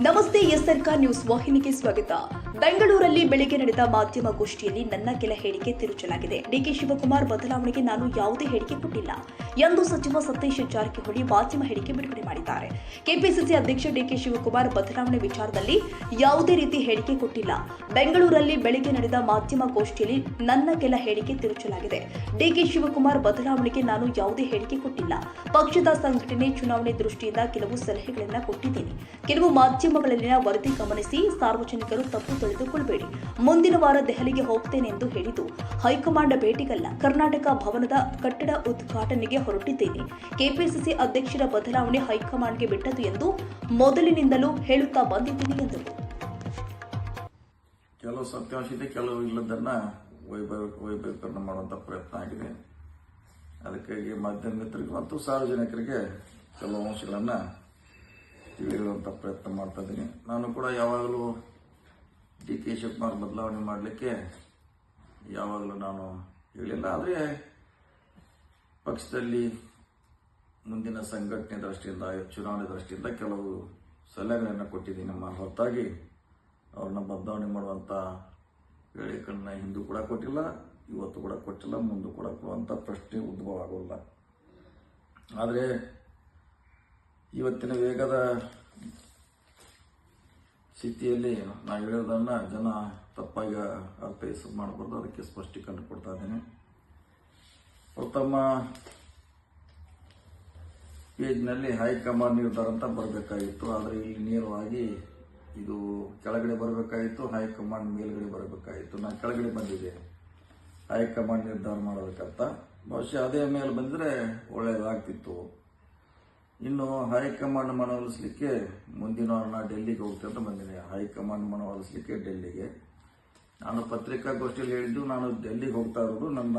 Karnataka news ವಾಹಿನಿಗೆ ಸ್ವಾಗತ. ಬೆಂಗಳೂರಲ್ಲಿ ಬೆಳಿಗ್ಗೆ ನಡೆದ ಮಾಧ್ಯಮ ಗೋಷ್ಠಿಯಲ್ಲಿ ನನ್ನ ಕೆಲ ಹೇಳಿಕೆ ತಿರುಚಲಾಗಿದೆ. ಡಿಕೆ ಶಿವಕುಮಾರ್ ಬದಲಾವಣೆಗೆ ನಾನು ಯಾವುದೇ ಹೇಳಿಕೆ ಕೊಟ್ಟಿಲ್ಲ. ಎಂದು ಸಚಿವ ಸತೀಶ್ ಜಾರಕಿಹೊಳಿ ಮಾಧ್ಯಮ ಹೇಳಿಕೆ ಬಿಡುಗಡೆ ಮಾಡಿದ್ದಾರೆ. ಕೆಪಿಸಿಸಿ ಅಧ್ಯಕ್ಷ ಡಿಕೆ ಶಿವಕುಮಾರ್ ಬದಲಾವಣೆ ವಿಚಾರದಲ್ಲಿ ಯಾವುದೇ ರೀತಿ ಹೇಳಿಕೆ ಕೊಟ್ಟಿಲ್ಲ. ಬೆಂಗಳೂರಲ್ಲಿ ಬೆಳಿಗ್ಗೆ ನಡೆದ ಮಾಧ್ಯಮ ಗೋಷ್ಠಿಯಲ್ಲಿ ನನ್ನ ಕೆಲ ಹೇಳಿಕೆ ತಿರುಚಲಾಗಿದೆ. ಡಿಕೆ ಶಿವಕುಮಾರ್ ಬದಲಾವಣೆಗೆ ನಾನು ಯಾವುದೇ ಹೇಳಿಕೆ ಕೊಟ್ಟಿಲ್ಲ. ಪಕ್ಷದ ಸಂಘಟನೆ ಚುನಾವಣೆ ದೃಷ್ಟಿಯಿಂದ ಕೆಲವು ಸಲಹೆಗಳನ್ನು ಕೊಟ್ಟಿದ್ದೀನಿ. ಕೆಲವು ಮಾಧ್ಯಮಗಳಲ್ಲಿನ ವರದಿ ಗಮನಿಸಿ ಸಾರ್ವಜನಿಕರು ತಪ್ಪು ತಿಳಿದುಕೊಳ್ಳಬೇಡಿ. ಮುಂದಿನ ವಾರ ದೆಹಲಿಗೆ ಹೋಗ್ತೇನೆ ಎಂದು ಹೇಳಿದ್ದು, ಹೈಕಮಾಂಡ್ ಭೇಟಿಗಲ್ಲ, ಕರ್ನಾಟಕ ಭವನದ ಕಟ್ಟಡ ಉದ್ಘಾಟನೆಗೆ ಹೊರಟಿದ್ದೇನೆ. ಕೆಪಿಸಿಸಿ ಅಧ್ಯಕ್ಷರ ಬದಲಾವಣೆ ಹೈಕಮಾಂಡ್ಗೆ ಬಿಟ್ಟದು ಎಂದು ಮೊದಲಿನಿಂದಲೂ ಹೇಳುತ್ತಾ ಬಂದಿದ್ದೀನಿ ಎಂದರು. ಕೆಲವು ಸತ್ಯಾಂಶ ಇದೆ ಕೆಲವು ಇಲ್ಲದನ್ನ ವೈಭವ, ವೈಭವೀಕರಣ ಮಾಡುವಂಥ ಪ್ರಯತ್ನ ಆಗಿದೆ. ಅದಕ್ಕಾಗಿ ಮಾಧ್ಯಮ ಮಿತ್ರರಿಗೆ ಮತ್ತು ಸಾರ್ವಜನಿಕರಿಗೆ ಕೆಲವು ಅಂಶಗಳನ್ನು ತಿಳಿಯುವಂಥ ಪ್ರಯತ್ನ ಮಾಡ್ತಾ ಇದ್ದೀನಿ ನಾನು ಕೂಡ ಯಾವಾಗಲೂ ಡಿ ಕೆ ಶಿವಕುಮಾರ್ ಬದಲಾವಣೆ ಮಾಡಲಿಕ್ಕೆ ಯಾವಾಗಲೂ ನಾನು ಹೇಳಿಲ್ಲ. ಆದರೆ ಪಕ್ಷದಲ್ಲಿ ಮುಂದಿನ ಸಂಘಟನೆ ದೃಷ್ಟಿಯಿಂದ, ಚುನಾವಣೆ ದೃಷ್ಟಿಯಿಂದ ಕೆಲವು ಸಲಹೆಗಳನ್ನು ಕೊಟ್ಟಿದ್ದೀನಿ ನಮ್ಮ ಹೊರತಾಗಿ ಅವ್ರನ್ನ ಬದಲಾವಣೆ ಮಾಡುವಂಥ ಹೇಳಿಕೆಗಳನ್ನ ಹಿಂದೂ ಕೂಡ ಕೊಟ್ಟಿಲ್ಲ, ಇವತ್ತು ಕೂಡ ಕೊಟ್ಟಿಲ್ಲ, ಮುಂದೂ ಕೂಡ ಕೊಡುವಂಥ ಪ್ರಶ್ನೆ ಉದ್ಭವ ಆಗೋಲ್ಲ. ಆದರೆ ಇವತ್ತಿನ ವೇಗದ ಸ್ಥಿತಿಯಲ್ಲಿ ನಾವು ಹೇಳೋದನ್ನು ಜನ ತಪ್ಪಾಗಿ ಅರ್ಥೈಸ ಮಾಡಬಾರ್ದು. ಅದಕ್ಕೆ ಸ್ಪಷ್ಟೀಕರಣ ಕೊಡ್ತಾ ಇದ್ದೇನೆ. ಪ್ರಥಮ ಪೇಜ್ನಲ್ಲಿ ಹೈಕಮಾಂಡ್ ನಿರ್ಧಾರ ಅಂತ ಬರಬೇಕಾಗಿತ್ತು. ಆದರೆ ಇಲ್ಲಿ ನೇರವಾಗಿ ಇದು ಕೆಳಗಡೆ ಬರಬೇಕಾಗಿತ್ತು, ಹೈಕಮಾಂಡ್ ಮೇಲ್ಗಡೆ ಬರಬೇಕಾಗಿತ್ತು. ನಾನು ಕೆಳಗಡೆ ಬಂದಿದ್ದೆ ಹೈಕಮಾಂಡ್ ನಿರ್ಧಾರ ಮಾಡೋದಕ್ಕಂತ ಬಹುಶಃ ಅದೇ ಮೇಲೆ ಬಂದರೆ ಒಳ್ಳೆಯದಾಗ್ತಿತ್ತು ಇನ್ನು ಹೈಕಮಾಂಡ್ ಮನವೊಲಿಸಲಿಕ್ಕೆ ಮುಂದಿನ ವಾರ ಡೆಲ್ಲಿಗೆ ಹೋಗ್ತೇನೆ ಅಂತ ಹೈಕಮಾಂಡ್ ಮನವೊಲಿಸಲಿಕ್ಕೆ ಡೆಲ್ಲಿಗೆ. ನಾನು ಪತ್ರಿಕಾಗೋಷ್ಠಿಯಲ್ಲಿ ಹೇಳಿದ್ದು, ನಾನು ಡೆಲ್ಲಿಗೆ ಹೋಗ್ತಾ ಇರೋದು ನನ್ನ